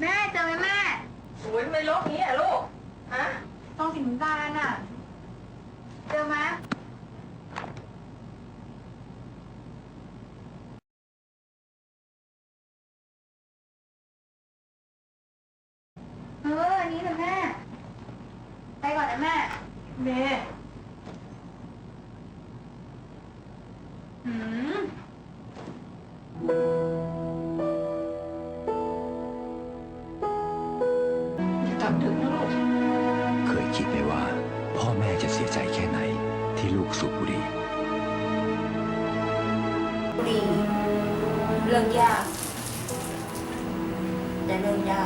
แม่เจอไหมแม่สวยในี้อะลูก ฮะซองสีน้ำตาลอะ เจอไหมเอออันนี้เหรอแม่ ไปก่อนนะแม่เมย์หืม กลับดึกนะลูก เคยคิดไหมว่า พ่อแม่จะเสียใจแค่ไหนที่ลูกสูบบุหรี่บุหรี่เรื่องยาก แต่เรื่องได้